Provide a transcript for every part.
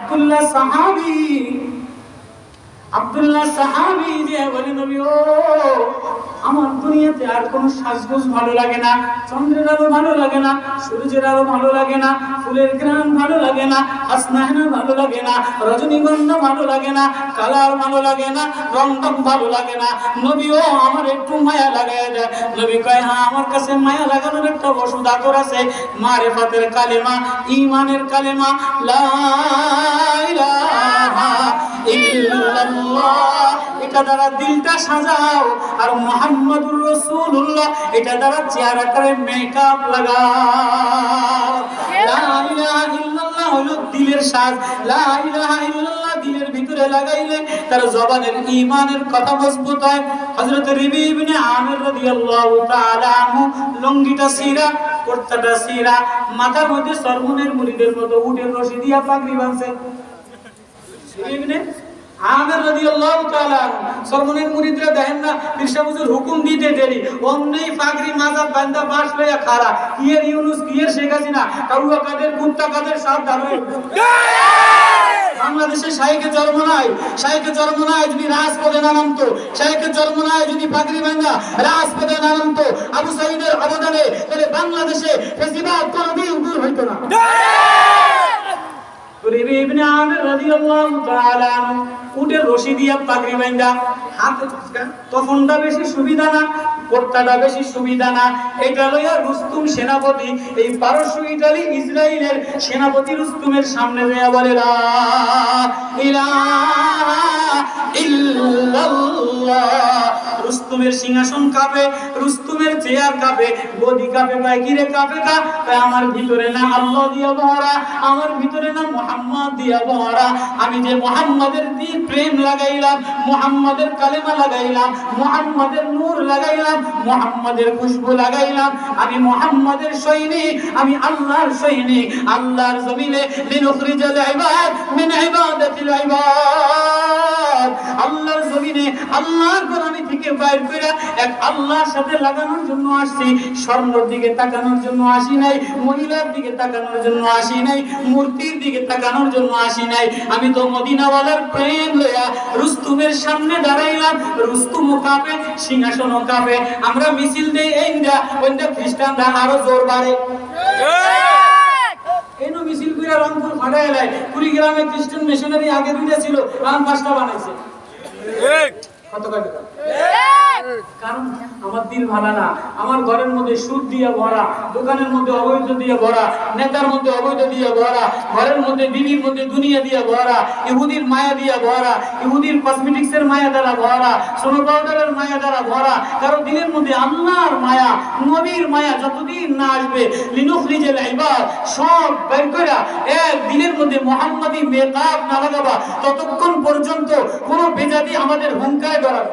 আব্দুল্লাহ সাহাবি আব্দুল্লাহ সাহাবি যে বলে নবী আমার দুনিয়াতে আর কোনো সাজগোজ ভালো লাগে না, চন্দ্রের আলো ভালো লাগে না, সূর্যের আলো ভালো লাগে না, ফুলের গ্রাম ভালো লাগে না, হাসনাহেনা ভালো লাগে না, রজনীগন্ধা ভালো লাগে না, কালার ভালো লাগে না রংটং ভালো লাগে না। নবী ও আমার একটু মায়া লাগায় দেয়। নবী কয় হ্যাঁ আমার কাছে মায়া লাগানোর একটা ওষুধ আতর আছে। মারেফাতের কালেমা ইমানের কালেমা, লা ইলাহা ইল্লাল্লাহ এটা দ্বারা দিলটা সাজাও। আর মোহাম্মদুর রাসূলুল্লাহ এটা দ্বারা চেহারাটারে মেকআপ লাগাও। ইল্লাল্লাহ হলো দিলের সাজ। লা ইলাহা ইল্লাল্লাহ দিলের ভিতরে লাগাইলে তার জবানের ঈমানের কথা মজবুত হয়। হযরত রিবি ইবনে আমির রাদিয়াল্লাহু তাআলা আনহু লঙ্গিটা সিরা কুর্তাটা সিরা মাথার মধ্যে সরমুনের মুরিদের মতো উটের রশি দিয়া পাগড়ি বাঁধছে। ইবনে আমির মুরিদরা দেখেন না হুকুম দিতে দেরি। অমনি পাগড়ি বান্দা বাস খাড়া। কিয়ের ইউনুস, কিয়ের শেখ হাসিনা? কাদের কুত্তা কাদের দাঁড়ায় বাংলাদেশে শাইকে জন্ম নাই। শাইকে জন্ম নাই যদি রাজপথে না নামতো। জন্ম নাই যদি পাগড়ি বাঙ্গা রাজপথে না আবু সাইদের অবদানে তাহলে বাংলাদেশে ফেসিবাদ হইতো না। তখনটা বেশি সুবিধা না বেশি সুবিধা না। লইয়া রুস্তুম সেনাপতি, এই পারস্য ইটালি ইসরায়েলের সেনাপতি রুস্তুমের সামনে দেয়া বলে রুস্তুমের সিংহাসন কাঁপে, রুস্তুমের চেয়ার কাঁপে, গদি কাঁপে ভাই কিরে কাঁপে কা? আমার ভিতরে না আল্লাহ দিয়া ভরা আমার ভিতরে না আমি যে মোহাম্মদের দিয়ে প্রেম লাগাইলাম, মোহাম্মদের কালেমা লাগাইলাম, মোহাম্মদের নূর লাগাইলাম, মোহাম্মদের খুশবু লাগাইলাম। আমি মোহাম্মদের সৈনিক, আমি আল্লাহর সৈনিক। আল্লাহর জমিনে লিনুখরিজাল আল্লাহর জমিনে আল্লাহর থেকে বাইর আল্লাহর সাথে লাগানোর জন্য আসছি, স্বর্ণর দিকে তাকানোর জন্য আসি নাই, মহিলার দিকে তাকানোর জন্য আসি নাই, মূর্তির দিকে তাকানোর জন্য আসি নাই। আমি তো মদিনাওয়ালার প্রেম লইয়া রুস্তুমের সামনে দাঁড়াইলাম। রুস্তুম কাঁপে সিংহাসন কাঁপে আমরা মিছিল দেই এই না ওইটা খ্রিস্টানরা আরও জোর বাড়ে। এই নো মিছিল কইরা রংপুর ফাটাই লাই কুড়িগ্রামে খ্রিস্টান মিশনারি আগে দুইটা ছিল এখন পাঁচটা বানাইছে। কত কয়? মায়া কারও দিলের মধ্যে আল্লাহর মায়া, নবীর মায়া যতদিন না আসবে ইবাদ, সব বের দিনের মধ্যে মোহাম্মদী মেকআপ না লাগাবা, ততক্ষণ পর্যন্ত কোনো বেজাদি আমাদের হুঙ্কায় ডরাবে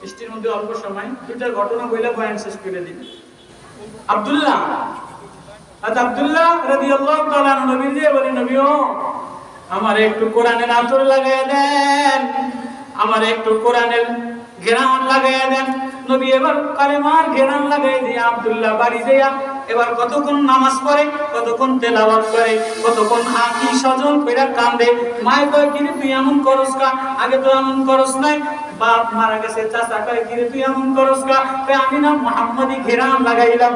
বৃষ্টির মধ্যে অল্প সময় ঘটনা বইলে বয়ান শেষ করে দিন আব্দুল্লাহ আব্দুল্লাহ আমার একটু কোরআনের আতর লাগায় দেন, আমার একটু কোরআনের ঘেরান লাগায় দেন। নবী এবার কালেমার ঘেরান লাগাই দিয়ে আব্দুল্লাহ বাড়ি যাইয়া এবার কতক্ষণ নামাজ পড়ে, কতক্ষণ তেলাওয়াত করে, কতক্ষণ আঁকি সজল কইরা কান্দে। মায় কয়, কিরে তুই এমন করস কা? আগে তো এমন করস নাই। বাপ মারা গেছে, চাচা কয়, কিরে তুই এমন করস কা? আমি না মোহাম্মদী ঘেরাম লাগাইলাম।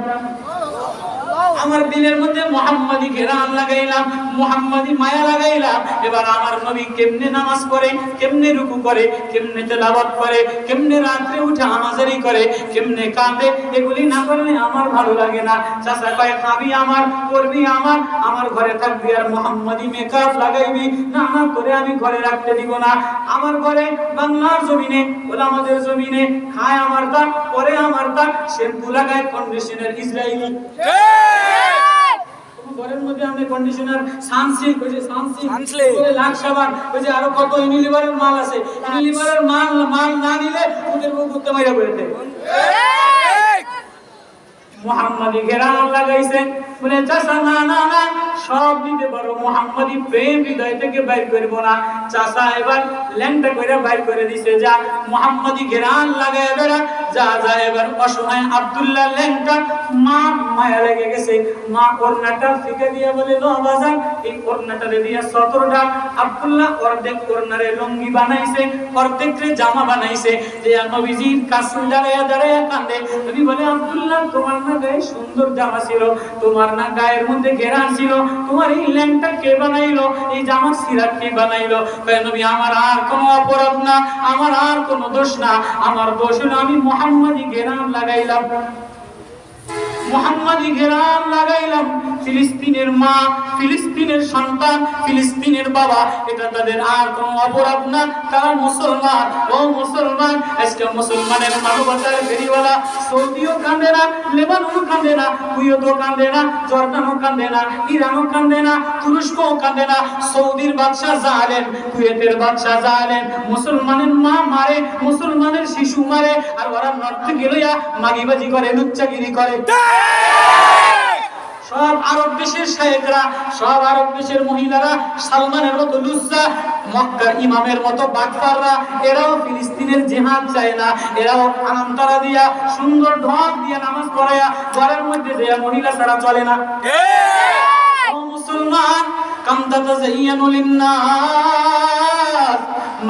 আমার দিলের মধ্যে মোহাম্মদী ঘেরান লাগাইলাম মোহাম্মদী মায়া লাগাইলাম। এবার আমার নবী কেমনে নামাজ পড়ে কেমনে রুকু করে কেমনে তেলাওয়াত করে কেমনে রাত্রে উঠে আমাজারি করে কেমনে কাঁদে এগুলি না করলে আমার ভালো লাগে না। চাচা কয় খাবি আমার করবি আমার আমার ঘরে থাকবি আর মোহাম্মদী মেকআপ লাগাইবি। না আমার করে আমি ঘরে রাখতে দিব না। আমার ঘরে বাংলার জমিনে ওলা আমাদের জমিনে খায় আমার তার পরে আমার তার শ্যাম্পু লাগায় কন্ডিশনার ইসরায়েলি ঘরের মধ্যে আমি কন্ডিশনার সানসিল্ক ওই যে সানসিল্ক ওই লাখ সাবান ওই যে আরও কত ইউনিলিভারের মাল আছে। ইউনিলিভারের মাল মাল না নিলে ওদের বউ করতে মাইরা করে দেয় মোহাম্মদী ঘেরান লাগাইছে। বলে চাষা না না না সব দিতে পারো। মোহাম্মদী প্রেম হৃদয় থেকে বাইর করব না। চাষা এবার ল্যাংটা করে বাইর করে দিছে। যা মোহাম্মদী ঘেরান লাগায় বেড়া যা যা এবার অসহায় আব্দুল্লাহ ল্যাংটা মা মায়া লেগে গেছে। মা ওড়নাটা ফিকে দিয়ে বলে, লো বাজান, এই ওড়নাটারে দিয়া সতর ডাক। আব্দুল্লাহ অর্ধেক ওড়নারে লঙ্গি বানাইছে অর্ধেক রে জামা বানাইছে। যে নবীজির কাছে দাঁড়ায়া দাঁড়ায়া কান্দে নবী বলে, আব্দুল্লাহ, তোমার না গায়ে সুন্দর জামা ছিল, তোমার না গায়ের মধ্যে ঘেরান ছিল, তোমার এই ল্যাংটা কে বানাইলো? এই জামা সিরাত কে বানাইলো? নবী, আমার আর কোনো অপরাধ না, আমার আর কোনো দোষ না। আমার দোষ হলো আমি মোহাম্মদী গেরাম লাগাইলাম। মোহাম্মদী ঘেরান লাগাইলাম। ফিলিস্তিনের মা, ফিলিস্তিনের সন্তান, ফিলিস্তিনের বাবা, এটা তাদের আর কোনো অপরাধ না। তারা মুসলমান। ও মুসলমান, আজকে মুসলমানের মানবতার ফেরিওয়ালা সৌদিও কান্দে না, লেবাননও কান্দে না, কুয়েতও কান্দে না, জর্দানও কান্দে না, ইরানও কান্দে না, তুরস্কও কান্দে না। সৌদির বাদশাহ জালেন কুয়েতের বাদশাহ জালেন মুসলমানের মা মারে, মুসলমানের শিশু মারে, আর ওরা নর্থ গেলইয়া মাগিবাজি করে, লুচ্চাগিরি করে। সব আরব দেশের শায়েকরা সব আরব দেশের মহিলারা সালমানের মতো লুচ্চা মক্কার ইমামের মতো বাটপাররা এরাও ফিলিস্তিনের জেহাদ চায় না এরাও আনন্তরা দিয়া সুন্দর ঢক দিয়ে নামাজ পড়ায়া ঘরের মধ্যে যে মহিলা ছাড়া চলে না। মুসলমান কামতা তাযায়্যানু লিন-নাস।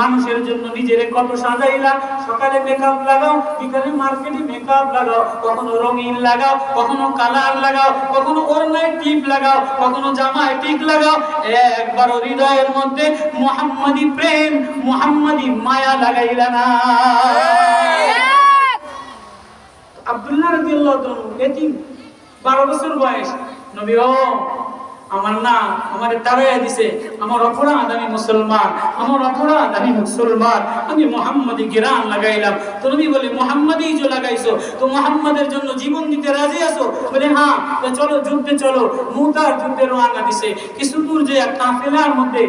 মানুষের জন্য নিজের কত সাজাইলা? সকালে মেকআপ লাগাও, বিকালে মার্কেটে মেকআপ লাগাও, কখনো রঙিন লাগাও, কখনো কালার লাগাও, কখনো ওড়নায় টিপ লাগাও, কখনো জামায় টিক লাগাও। একবার হৃদয়ের মধ্যে মোহাম্মদী প্রেম, মোহাম্মদী মায়া লাগাইলা না। আব্দুল্লাহ রাদিয়াল্লাহু তাআলা এতিম 12 বছর বয়স। নবী, ও আমার না আমার তারাইয়া দিছে, আমার অপরাধ আমি মুসলমান, আমার অপরাধ আমি মুসলমান। আমি মোহাম্মদি গিরান লাগাইলাম। তো নবী বলে মোহাম্মদই যে লাগাইছো, তো মোহাম্মদের জন্য জীবন দিতে রাজি আছো? বলে হ্যাঁ চলো, যুদ্ধে চলো। মুতার যুদ্ধে রওনা দিছে। কিছু দূর যে এক কাফেলার মধ্যে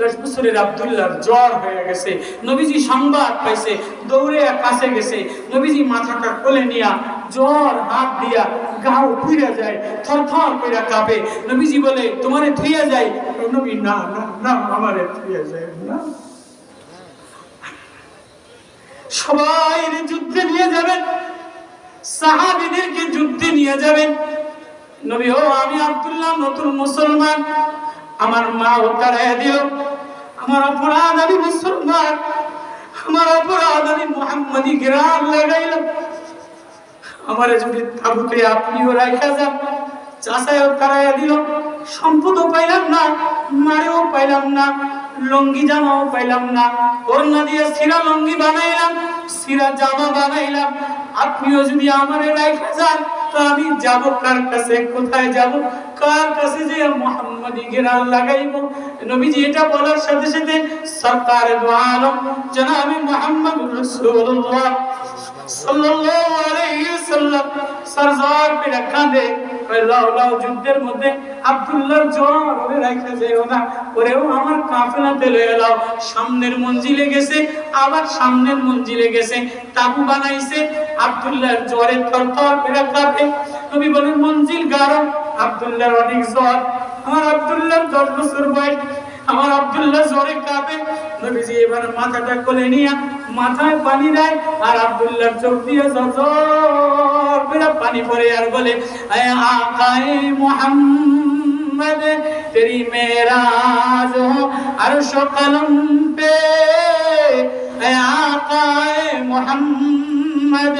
দশ বছরের আব্দুল্লাহর জ্বর হয়ে গেছে। নবীজি সংবাদ পাইছে, দৌড়ে কাছে গেছে। নবীজি মাথাটা কোলে নিয়া, জ্বর হাত দিয়া গাও ফিরে যায় কাঁপে। নবীজি বলে, তোমারে থুইয়া যায় নবী, না না আমারে থুইয়া যায় না। সবাই যুদ্ধে নিয়ে যাবেন। সাহাবীদেরকে যুদ্ধে নিয়ে যাবেন। নবী, ও, আমি আব্দুল্লাহ, নতুন মুসলমান। আমার মা ও তারাই দিল আমার অপরাধ আমি মুসলমান। আমার অপরাধ আমি মোহাম্মদী গ্রাম লাগাইলাম। আমারে যদি তাবুতে আপনিও রাখা যান। চাষায়ও তারাইয়া দিল। সম্পদও পাইলাম না, মারেও পাইলাম না, লঙ্গি জামাও পাইলাম না। ওড়না দিয়ে সিরা লঙ্গি বানাইলাম সিরা জামা বানাইলাম। আপনিও যদি আমারে রাখা যান, তো আমি যাব কার কাছে, কোথায় যাব? কার কাছে যে মোহাম্মদী গিরান লাগাইব? নবীজি এটা বলার সাথে সাথে, সরকার দো আলম, জনাবি মোহাম্মদুর রাসূলুল্লাহ। সাল্লাল্লাহু আলাইহি সরজার পে রাখা দে যুদ্ধের মধ্যে ওরে রাখা ওরেও আমার সামনের মঞ্জিলে গেছে, আবার সামনের মঞ্জিলে গেছে। তাবু বানাইছে, আব্দুল্লাহর জ্বরে থরথর করে কাঁপে নবী বলেন, মঞ্জিল গারো আব্দুল্লাহর অনেক জ্বর আমার আব্দুল্লাহর দশ বছর বয়স। আমার আব্দুল্লাহ জ্বরে কাঁপে নবীজি এবার মাথাটা কোলে নিয়ে মাথায় পানি দেয় আর আবদুল্লার চোখ দিয়ে জজর করে পানি পরে আর বলে আকাই মোহাম্মদ, তেরি মেরাজ আর সকালম পে আকায় মোহাম্মদ,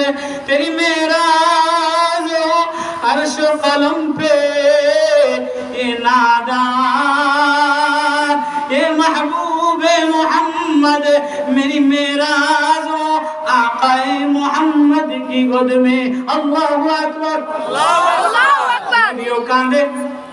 তেরি মেরাজ আর সকালম পে এ নাদার, এ মাহবুব महबूबे मोहम्मद मेरी मेरा आकाए मोहम्मद की गोद में अल्लाह अकबर कांदे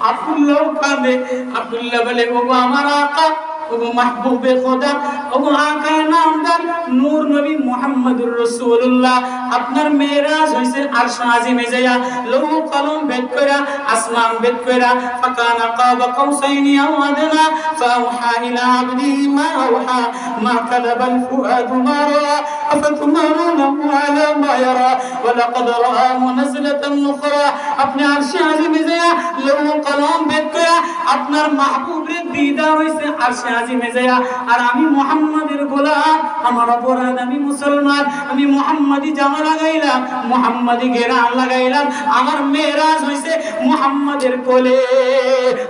अब्दुल्ला कांदे अब्दुल्ला बोले वो हमारा आका ওগো মাহবুবে খোদা ওগো আকায় নামদার নূর নবী মুহাম্মদুর রাসূলুল্লাহ আপনার মেরাজ হইছে আরশ আজিমে যায়া লৌহ কলম বেদ কইরা আসমান বেদ কইরা ফাকানা কাবা কাউসাইনি আও আদনা ফাওহা ইলা আবদি মা আওহা মা কাযাবা আল ফুআদু মা রা আফাতুমারুনাহু আলা মা ইয়ারা ولقد رآه نزلة أخرى আপনি আরশে আজিমে যায়া লৌহ কলম বেদ কইরা আপনার মাহবুব রে দিদার হইছে আরশে আজিমে যায়া আর আমি মুহাম্মাদের গোলাম, আমার অপরাধ আমি মুসলমান, আমি মুহাম্মাদি জামা লাগাইলাম, মুহাম্মাদি গেরান লাগাইলাম, আমার মেরাজ হইছে মুহাম্মাদের কোলে।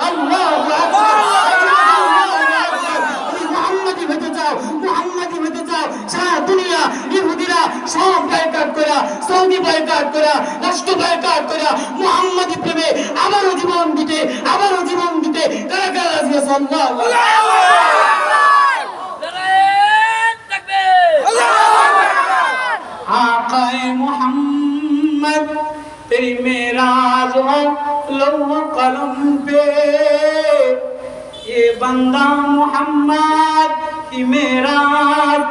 আল্লাহু আকবার। চাও মুহাম্মাদি হতে চাও সারা দুনিয়া ইহুদিরা সব বয়কট করা সৌদি বয়কট করা রাষ্ট্র বয়কট করা মুহাম্মাদি প্রেমে আবারও জীবন দিতে আবারও জীবন দিতে কারা কারা রাজি আছে আল্লাহ आकाए मोहम्मद तेरी मेराज हो लो कलम पे ये बंदा मोहम्मद কি মেরাজ?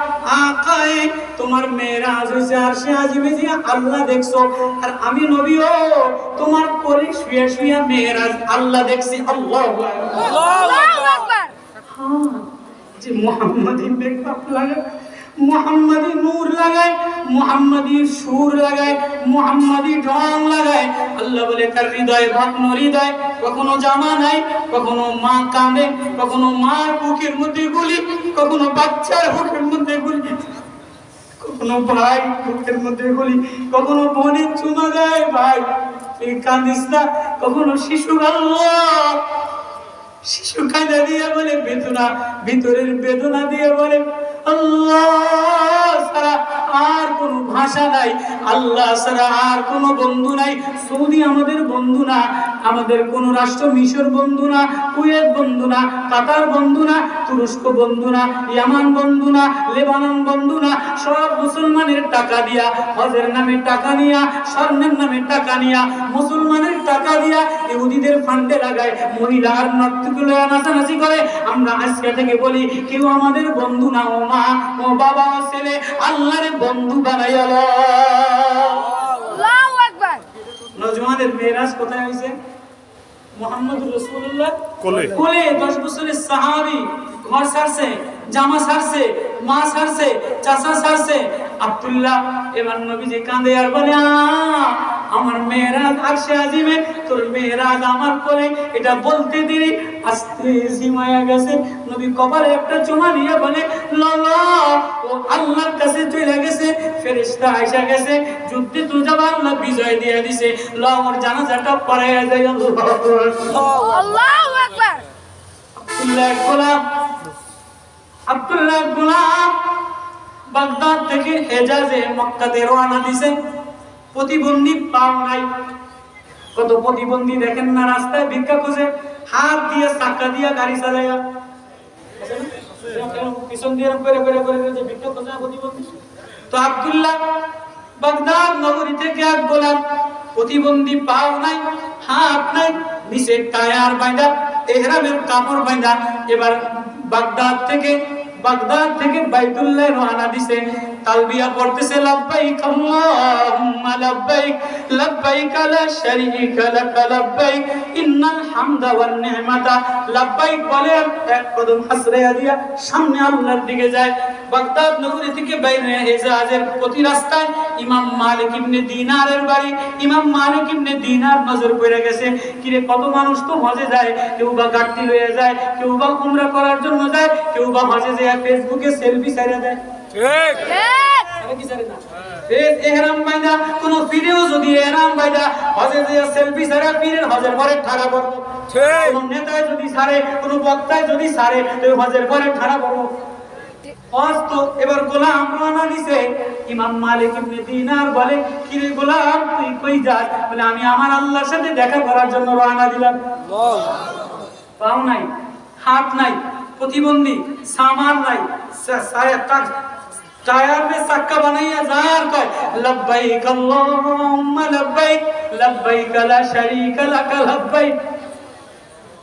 আকায় তোমার মেরাজ হয়েছে আর সে আজিমে যে আল্লাহ দেখছ। আর আমি নবীও তোমার কোলে শুয়ে শুয়ে মেরাজ আল্লাহ দেখছি। আল্লাহ হ্যাঁ, যে মোহাম্মদ ইমবেক আপনার মোহাম্মদী নূর লাগায়, মোহাম্মদী সুর লাগায়, মোহাম্মদী ঢং লাগায়। আল্লাহ বলে, তার হৃদয় ভগ্ন হৃদয় কখনো জামা নাই, কখনো মা কাঁদে, কখনো মার বুকের মধ্যে গুলি, কখনো বাচ্চার বুকের মধ্যে গুলি, কখনো ভাই বুকের মধ্যে গুলি, কখনো বোনের চুমা দেয়, ভাই, তুই কাঁদিস না, কখনো শিশু আল্লাহ শিশু কাঁদা দিয়ে বলে, বেদনা, ভিতরের বেদনা দিয়ে বলে আল্লাহ আর কোনো ভাষা নাই, আল্লাহ ছাড়া আর কোনো বন্ধু নাই। সৌদি আমাদের বন্ধু না, আমাদের কোন রাষ্ট্র মিশর বন্ধু না তুরস্ক বন্ধু না, ইয়ামান বন্ধু না, লেবানন বন্ধু না, সব মুসলমানের টাকা দিয়া, হজের নামে টাকা নিয়া, স্বর্ণের নামে টাকা নিয়া, মুসলমানের টাকা দিয়া ইহুদিদের ফান্ডে লাগায় মহিলা আর নর্তগুলো নাচানাচি করে। আমরা আজকে থেকে বলি, কেউ আমাদের বন্ধু না ও ও বাবা ও ছেলে আল্লাহরে বন্ধু বানাই নজওয়ানের মেরাজ কোথায় হয়েছে মোহাম্মদ রসুল্লাহ কোলে। কোলে দশ বছরের সাহাবি ঘর ছাড়ছে। জামা সারছে মা সারছে চাচা সারছে। আব্দুল্লাহ এবার নবীজি কাঁদে আর বলে আমার মেয়েরাজ আরশে আজিমে তোর মেয়েরাজ আমার কোলে এটা বলতে দেরি। আস্তে জিমায়া গেছে নবী কপালে একটা চুমা দিয়ে বলে লালা ও আল্লাহর কাছে চলে গেছে ফেরেশতা আইসা গেছে যুদ্ধে তো যাবা আল্লাহ বিজয় দিয়ে দিছে। ল আমার জানাজাটা পড়াইয়া যায় আল্লাহ আব্দুল্লাহ গোলাম আব্দুল্লাহ গোলাম বাগদাদ থেকে হেজাজে মক্কাতে রওনা দিছে। প্রতিবন্ধী পাও নাই। কত প্রতিবন্ধী দেখেন না রাস্তায় ভিক্ষা খুঁজে, হাত দিয়ে চাকা দিয়ে গাড়ি চালাইয়া। পিছন দিয়ে করে করে করে যে ভিক্ষা খুঁজে প্রতিবন্ধী? তো আব্দুল্লাহ বাগদাদ নগরী থেকে এক গোলাম, প্রতিবন্ধী পাও নাই, হাত নাই, নিচে টায়ার বাইন্দা, এহরামের কাপড় বাইন্দা। এবার বাগদাদ থেকে বাগদাদ থেকে বাইতুল্লাহ রওনা দিছে। তালবিয়া পড়তেছে লাব্বাইক আল্লাহুম্মা লাব্বাইক লাব্বাইক লা শারীকা লাক লাব্বাইক, ইন্নাল হামদা ওয়ান নি'মাতা। লাব্বাইক বলে, এক কদম হাসরাইয়া দিয়া সামনে আল্লাহর দিকে যায়। বাগদাদ নগরী থেকে বাইরে হেজাজের প্রতি রাস্তায় ইমাম মালিক ইবনে দিনারের বাড়ি। ইমাম মালিক ইবনে দিনার নজর পড়ে গেছে। কিরে, কত মানুষ তো হজে যায়, কেউ বা গাড়ি লয়ে যায়, কেউ বা উমরা করার জন্য যায়, কেউ বা হজে যায় ফেসবুকে সেলফি ছাড়া দেয়। এহরাম বাইদা কোন ফিরেও যদি এহরাম বাইদা হজে যে সেলফি ছাড়া ফিরের হজের পরে ঠাড়া পড়ব কোন নেতায় যদি ছাড়ে কোন বক্তায় যদি ছাড়ে তো হজের পরে ঠাড়া পড়ব হজ এবার গোলাম রওনা দিছে ইমাম মালিক ইবনে দিনার বলে কি রে গোলাম তুই কই যাস? বলে আমি আমার আল্লাহর সাথে দেখা করার জন্য রওনা দিলাম। পাও নাই হাত নাই প্রতিবন্ধী সামান নাই টায়ার মে চাক্কা বানাইয়া আর কয়, লব্বাইক আল্লাহুম্মা লব্বাইক লব্বাইক লা শারীকা লাক, লব্বাইক।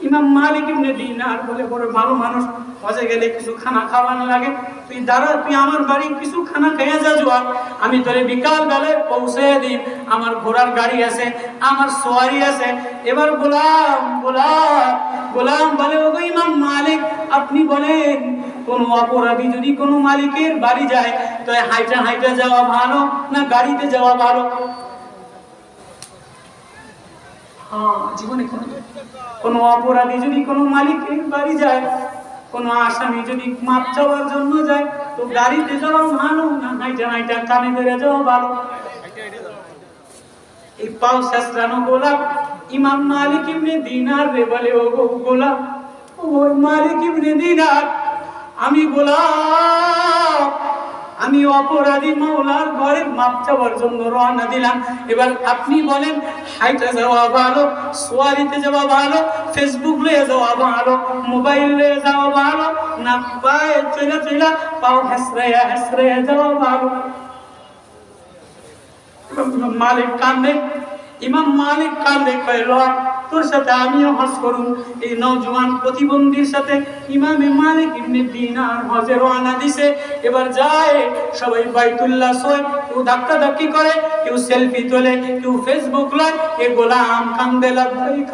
ইমাম মালিক ইবনে দিনার বলে, বড় ভালো মানুষ, হজে গেলে কিছু খানা খাওয়ানো লাগে। তুই দাঁড়া, তুই আমার বাড়ি কিছু খানা খেয়ে যা জোয়া আমি তোরে বিকাল বেলায় পৌঁছে দিই আমার ঘোড়ার গাড়ি আছে, আমার সোয়ারি আছে। এবার গোলাম গোলাম গোলাম বলে, ওগো ইমাম মালিক, আপনি বলেন কোন অপরাধী যদি কোনো মালিকের বাড়ি যায়, তো হাইটা হাইটা যাওয়া ভালো না গাড়িতে যাওয়া ভালো? হ্যাঁ জীবনে কোনো অপরাধী যদি কোনো মালিকের বাড়ি যায়, কোনো আসামি যদি মাপ চাওয়ার জন্য যায়, তো গাড়িতে যাওয়া ভালো না নাইটা নাইটা কানে ধরে যাওয়া ভালো? এই পাও শেষরানো গোলাপ, ইমাম মালিক ইবনে দিনার রে বলে ও গোলাপ, ওই মালিক ইবনে দিনার আমি গোলাপ, আমি অপরাধী মাওলার ঘরে মাপ চাওয়ার জন্য রওনা দিলাম। এবার আপনি বলেন, হাইটা যাওয়া ভালো, সোয়ারিতে যাওয়া ভালো, ফেসবুক লয়ে যাওয়া ভালো, মোবাইল লয়ে যাওয়া ভালো, না পায়ে চলে চলে পাও হেসরাইয়া হেসরাইয়া যাওয়া ভালো? মালিক কান্দে, ইমাম মালিক কান্দে, কয় লয় তোর সাথে আমিও হজ করুন। এই নওজোয়ান প্রতিবন্ধীর সাথে ইমামে মালিক ইবনে দিনার হজে রওনা দিছে। এবার যায় সবাই বাইতুল্লাহ সয়, কেউ ধাক্কা ধাক্কি করে, কেউ সেলফি তোলে, কেউ ফেসবুক লয় এ গোলাম কান্দে লাব্বাইক।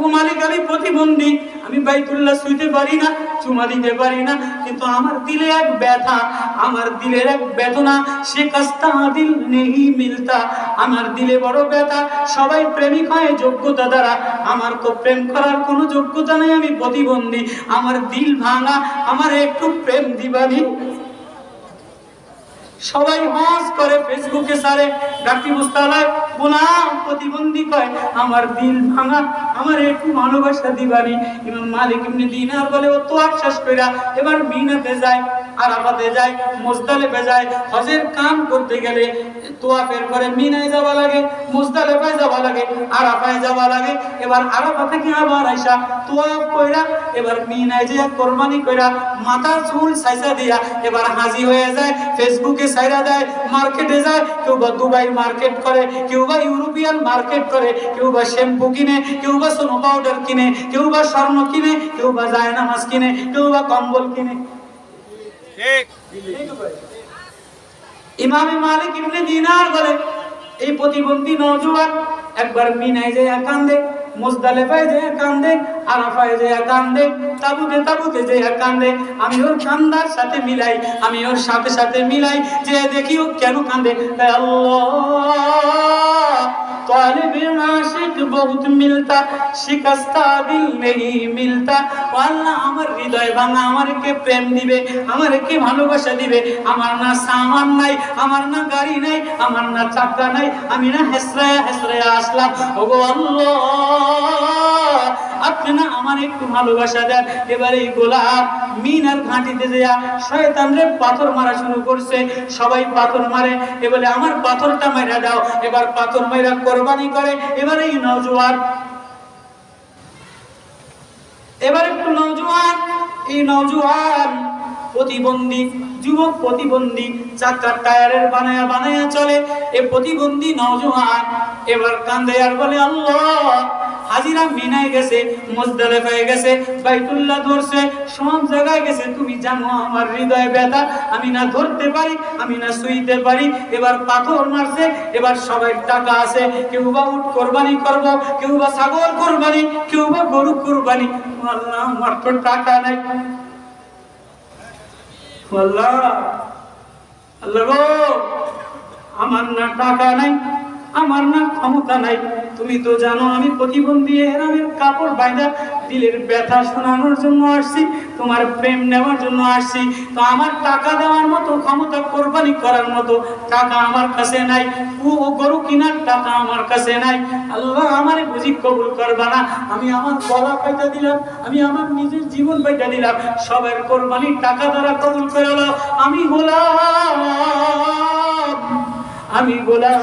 ও মালিক, আমি প্রতিবন্ধী আমি বাইতুল্লাহ শুইতে পারি না, চুমা দিতে পারি না, কিন্তু আমার দিলে এক ব্যথা, আমার দিলের এক বেদনা, সে কাস্তা দিল নেই মিলতা। আমার দিলে বড় ব্যথা, সবাই প্রেমিক হয় যোগ্যতা দ্বারা। আমার তো প্রেম করার কোনো যোগ্যতা নেই, আমি প্রতিবন্ধী। আমার দিল ভাঙা, আমার একটু প্রেম দিবানি। সবাই হস করে, ফেসবুকে সারে ডাক্তি মুস্তালায় গোলাম প্রতিবন্ধী কয়, আমার দিল ভাঙা, আমার একটু ভালোবাসা দিবানি। ইমাম মালিক ইবনে দিনার বলে, ও তো আশ্বাস কইরা এবার মিনাতে যায়, আরাফাতে যায়, মুজদালিফে যায়, হজের কাম করতে গেলে তোয়াফের পরে মিনায় যাওয়া লাগে যাওয়া লাগে, আরাফায় যাওয়া লাগে। এবার আরাফা থেকে আবার আইসা তোয়াফ কইরা, এবার মিনায় যে কোরবানি কইরা মাথা চুল সাইসা দিয়া এবার হাজি হয়ে যায়, ফেসবুকে সাইরা দেয়, মার্কেটে যায়। কেউ বা দুবাই মার্কেট করে, কেউ বা ইউরোপিয়ান মার্কেট করে কেউ বা শ্যাম্পু কিনে কেউ বা সোনো পাউডার কিনে কেউ বা স্বর্ণ কিনে কেউ বা জায়নামাজ কিনে কেউ বা কম্বল কিনে। ইমামে মালিক ইবনে দিনার বলে এই প্রতিবন্ধী নওজোয়ান একবার মিনায় যায় কান্দে মুজদালিফায় যায় কান্দে আরাফায় যায় কান্দে তাবুতে তাবুতে যায় কান্দে। আমি ওর কান্দার সাথে মিলাই আমি ওর সাথে সাথে মিলাই যে দেখি ও কেন কান্দে? আল্লাহ طالب عاشق বহুত মিলতা আমার হৃদয় প্রেম দিবে, আমারকে ভালোবাসা দিবে। আমার না সামান নাই, আমার না গাড়ি নাই, আমার না চাকা নাই, আমি না আসলাম। ওগো না আমার একটু ভালোবাসা দেন। এবার এই গোলাপ মিনার ঘাঁটিতে দেয়া শয়তানরে পাথর মারা শুরু করছে। সবাই পাথর মারে, এবারে আমার পাথরটা মাইরা দাও। এবার পাথর মাইরা কোরবানি করে, এবারে এই নওজোয়ান। এবার একটু নওজোয়ান, এই নওজোয়ান প্রতিবন্ধী, যুবক প্রতিবন্ধী, চাকার টায়ারের বানায়া বানায়া চলে। এ প্রতিবন্ধী নওজোয়ান, এবার কান্দে আর বলে, আল্লাহ হাজিরা মিনায় গেছে, মুজদালিফায় গেছে, বাইতুল্লাহ ধরছে, সব জায়গায় গেছে। তুমি জানো আমার হৃদয় ব্যথা, আমি না ধরতে পারি, আমি না শুইতে পারি। এবার পাথর মারছে, এবার সবাই টাকা আছে। কেউ বা উট কোরবানি করব, কেউ বা ছাগল কোরবানি, কেউ বা গরু কোরবানি। আল্লাহ, আমার তো টাকা নাই। আল্লাহ আল্লাহ আমার না টাকা নাই। আমার না ক্ষমতা নাই। তুমি তো জানো আমি প্রতিবন্ধী, এরামের কাপড় বাইদা দিলের ব্যথা শোনানোর জন্য আসছি, তোমার প্রেম নেওয়ার জন্য আসছি। তো আমার টাকা দেওয়ার মতো, ক্ষমতা কোরবানি করার মতো টাকা আমার কাছে নাই। ও গরু কিনার টাকা আমার কাছে নাই। আল্লাহ আমার বুঝি কবুল করবা না। আমি আমার গলা পাইটা দিলাম, আমি আমার নিজের জীবন পাইটা দিলাম। সবার কোরবানির টাকা দ্বারা কবুল করে। আমি গোলাম আমি গোলাম।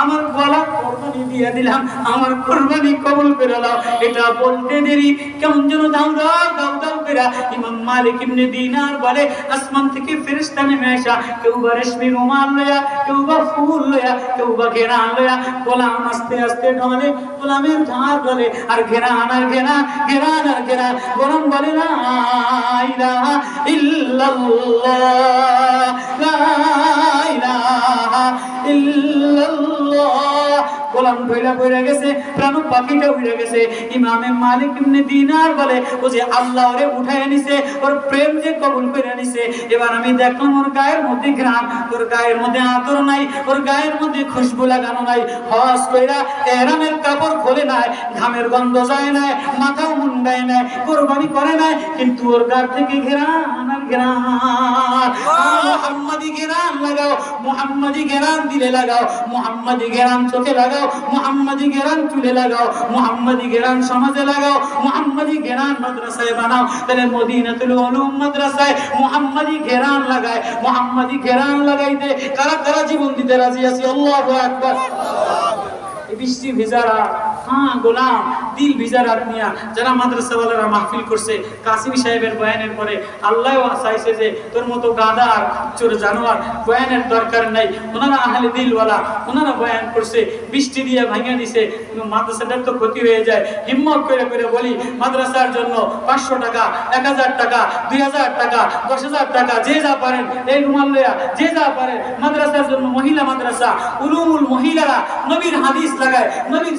আমার গলা কোরবানি দিয়ে দিলাম, আমার কোরবানি কবুল নাও। এটা বলতে দেরি, কেমন যেন দাও দাও দাও দাও করে। ইমাম মালিক ইবনে দিনার বলে, আসমান থেকে ফেরেশতা নেমে আসা, কেউ বা রেশমি রুমাল লয়া, কেউ বা ফুল লয়া, কেউ বা ঘেরা লয়া, গোলাম আস্তে আস্তে ঢলে গোলামের ধার ঢলে আর ঘেরা আনার ঘেরা ঘেরা আনার ঘেরা। গোলাম বলে না ইলাহা ইল্লাল্লাহ, লা ইলাহা ইল্লাল্লাহ গোলাম ধইলা পড়ে গেছে প্রাণ পাখিটা উড়ে গেছে। ইমামে মালিক ইবনে দিনার বলে ও যে আল্লাহ ওরে উঠায় নিছে ওর প্রেম যে কবুল করে নিছে এবার আমি দেখলাম ওর গায়ের মধ্যে ঘ্রাণ ওর গায়ের মধ্যে আতর নাই ওর গায়ের মধ্যে খুশবু লাগানো নাই। হজ কইরা এরামের কাপড় খোলে নাই ঘামের গন্ধ যায় নাই মাথাও মুন্ডায় নাই কোরবানি করে নাই কিন্তু ওর গার থেকে ঘেরান আর ঘেরান মোহাম্মদি ঘেরান লাগাও মোহাম্মদি ঘেরান দিলে লাগাও মোহাম্মদি ঘেরান চোখে লাগাও। মোহাম্মদি গেরান চুলে লাগাও, মোহাম্মদি গেরান সমাজে লাগাও, মোহাম্মদি গেরান মাদ্রাসায় বানাও। তাহলে মদিনাতুল উলুম মাদ্রাসায় মোহাম্মদি গেরান লাগায়, মোহাম্মদি গেরান লাগাইতে কারা কারা জীবন দিতে রাজি আছি? আল্লাহু আকবার। এই বৃষ্টি ভিজারা হ্যাঁ গোলাম, দিল যারা মাদ্রাসাওয়ালারা মাহফিল করছে, কাসিম সাহেবের বয়ানের পরে আল্লাহ চাইছে যে তোর মতো চোর জানোয়ার বয়ানের দরকার নাই। ওনারা আহলে দিলওয়ালা ওনারা বয়ান করছে, বৃষ্টি দিয়ে ভাঙিয়ে দিছে মাদ্রাসাটার তো ক্ষতি হয়ে যায়। হিম্মত করে করে বলি, মাদ্রাসার জন্য পাঁচশো টাকা, এক হাজার টাকা, দুই হাজার টাকা, দশ হাজার টাকা, যে যা পারেন, এই যে যা পারেন, মাদ্রাসার জন্য মহিলা মাদ্রাসা, উলুমুল মহিলারা নবীর হাদিস লাগায়, নবীর